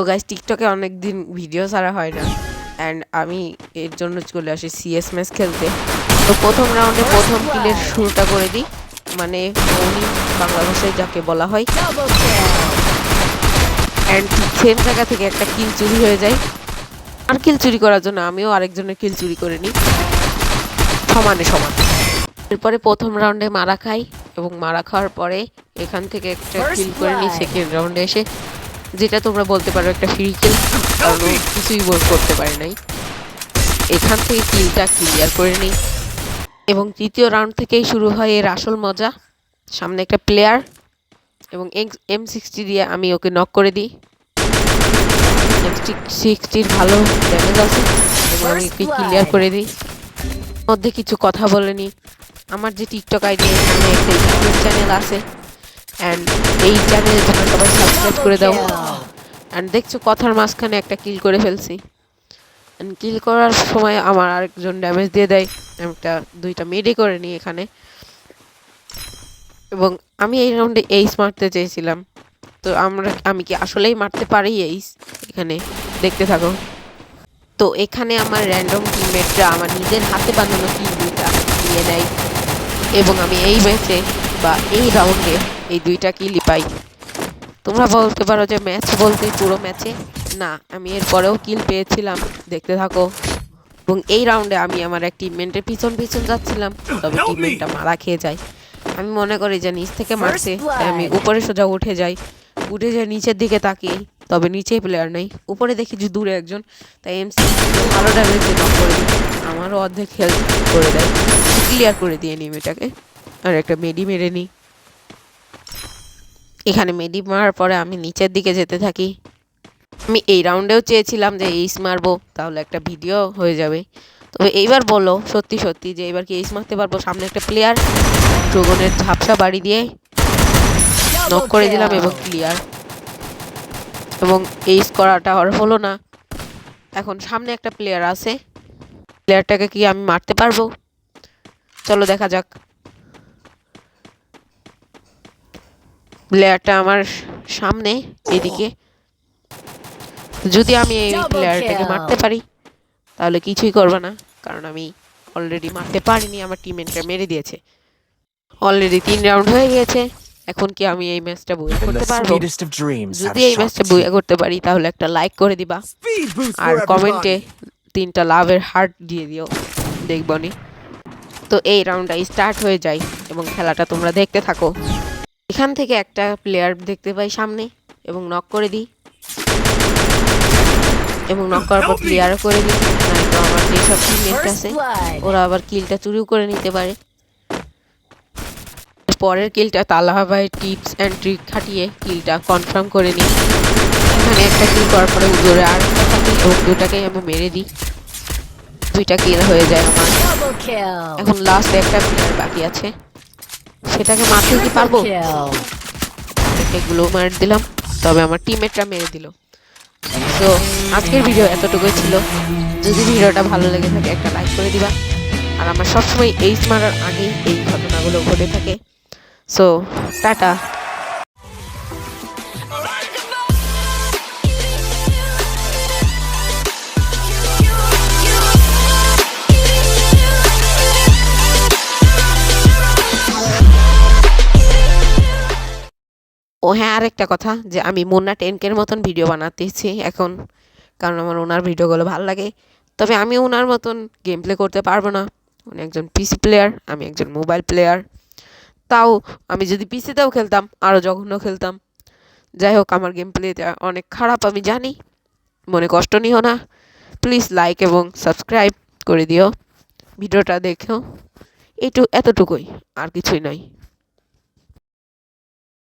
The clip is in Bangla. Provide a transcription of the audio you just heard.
তো গাইস টিকটকে অনেক দিন ভিডিও ছাড়া হয় না। অ্যান্ড আমি এর জন্য চলে আসি সিএস ম্যাচ খেলতে। তো প্রথম রাউন্ডে প্রথম কিলের শুরুটা করে দিই। মানে মৌনি বাংলা ভাষায় যাকে বলা হয়। অ্যান্ড সেম জায়গা থেকে একটা কিল চুরি হয়ে যায়। আর কিল চুরি করার জন্য আমিও আরেকজনের কিল চুরি করে নিই। সমানে, সমান। এরপরে প্রথম রাউন্ডে মারা খাই এবং মারা খাওয়ার পরে এখান থেকে একটা কিল করে নিই। সেকেন্ড রাউন্ডে এসে যেটা তোমরা বলতে পারো একটা ফ্রি কিল কারণ কিছুই বোর করতে পারে নাই। এখান থেকে কিলটা ক্লিয়ার করে নিই। এবং তৃতীয় রাউন্ড থেকেই শুরু হয় এর আসল মজা। সামনে একটা প্লেয়ার এবং এম সিক্সটি দিয়ে আমি ওকে নক করে দিই। এম সিক্সটির ভালো ড্যামেজ আছে এবং আমি ওকে ক্লিয়ার করে দিই। মধ্যে কিছু কথা বলেনি আমার যে টিকটক আইডি এখানে একটা ইউটিউব চ্যানেল আছে। অ্যান্ড এই চ্যানেল তোমরা সবাই সাবস্ক্রাইব করে দাও। অ্যান্ড দেখছ, কথার মাঝখানে একটা কিল করে ফেলছি। কিল করার সময় আমার আরেকজন ড্যামেজ দিয়ে দেয়। আমি একটা, দুইটা মেডি করে নিই এখানে। এবং আমি এই রাউন্ডে এইস মারতে চেয়েছিলাম। তো আমরা, আমি কি আসলেই মারতে পারি এইস এখানে দেখতে থাকো। তো এখানে আমার র্যান্ডম টিমমেটরা আমার নিজের হাতে বানানো কিল দুইটা নিয়ে নেয় এবং আমি এই ম্যাচে বা এই রাউন্ডে এই দুইটা কিলই পাই। তোমরা বলতে পারো যে ম্যাচ বলতে পুরো ম্যাচে? না আমি এর পরেও কিল পেয়েছিলাম দেখতে থাকো। এবং এই রাউন্ডে আমি আমার এক টিমমেটের পিছন পিছন যাচ্ছিলাম তবে টিমমেটটা মারা খেয়ে যায়। আমি মনে করি যে নিচ থেকে মারছে তাই আমি উপরে সোজা উঠে যাই। উঠে যাই নিচের দিকে তাকিয়ে তবে নিচেই প্লেয়ার নেই। উপরে দেখি যে দূরে একজন তাই এমসি ভালো ড্যামেজ নক করে দিই। আমারও অর্ধেক হেল্প করে দেয়। ক্লিয়ার করে দিয়ে নিই এটাকে। আর একটা মেডি মেরে নিই। এখানে মেডি মারার পরে আমি নিচের দিকে যেতে থাকি। আমি এই রাউন্ডেও চেয়েছিলাম যে এইস মারবো তাহলে একটা ভিডিও হয়ে যাবে। তবে এইবার বলো সত্যি সত্যি যে এবার কি এইস মারতে পারব? সামনে একটা প্লেয়ার ড্রোগনের ঝাপসা বাড়ি দিয়ে নক করে দিলাম এবং ক্লিয়ার এবং এইস করাটা আর হলো না। এখন সামনে একটা প্লেয়ার আছে। প্লেয়ারটাকে কি আমি মারতে পারব? চলো দেখা যাক। প্লেয়ারটা আমার সামনে এদিকে। যদি আমি এই প্লেয়ারটাকে মারতে পারি তাহলে কিছুই করবে না কারণ আমি অলরেডি মারতে পারিনি আমার টিমমেটটা মেরে দিয়েছে। অলরেডি তিন রাউন্ড হয়ে গিয়েছে এখন কি আমি এই ম্যাচটা বইয়া করতে পারব? যদি এই ম্যাচটা বইয়া করতে পারি তাহলে একটা লাইক করে দিবা। আর কমেন্টে তিনটা লাভের হার্ট দিয়ে দিও দেখবনি তো এই রাউন্ডটা স্টার্ট হয়ে যায় এবং খেলাটা তোমরা দেখতে থাকো। এখান থেকে একটা প্লেয়ার দেখতে পাই সামনে এবং নক করে দিই। এবং নক করার পর প্লেয়ারও করে দিই। নয়তো আমার যেসব টিমমেট আছে ওরা আবার কিলটা চুরিও করে নিতে পারে। পরের কিলটা তালা ভাই টিপস অ্যান্ড ট্রিক খাটিয়ে কিলটা কনফার্ম করে নিই। এখানে একটা কিল করার পরে জোরে আর একটা এবং দুটাকেই আমি মেরে দিই। দুইটা কিল হয়ে যায় আমার. এখন লাস্ট একটা প্লেয়ার বাকি আছে। সেটাকে মারতে কি পারব? Kill. গ্লো মার দিলাম। তবে আমার টিমমেটরা মেরে দিল। তো আজকের ভিডিও এতটুকুই ছিল। যদি ভিডিওটা ভালো লেগে থাকে একটা লাইক করে দিবা। আর আমার সবসময় এইচ মারার আগেই এই ঘটনাগুলো ঘটে থাকে। So tata. ও হ্যাঁ আরেকটা কথা যে আমি মুন্না টেনকের মতন ভিডিও বানাতেছি এখন, কারণ আমার ওনার ভিডিওগুলো ভালো লাগে। তবে আমি ওনার মতন গেম প্লে করতে পারব না। উনি একজন পিসি প্লেয়ার আমি একজন মোবাইল প্লেয়ার তাও আমি যদি পিসিতেও খেলতাম আরও জঘন্য খেলতাম। যাই হোক, আমার গেম প্লেটা অনেক খারাপ, আমি জানি। মনে কষ্ট নিও না। প্লিজ লাইক এবং সাবস্ক্রাইব করে দিও। ভিডিওটা দেখো। এইটু এতটুকুই, আর কিছুই নয়।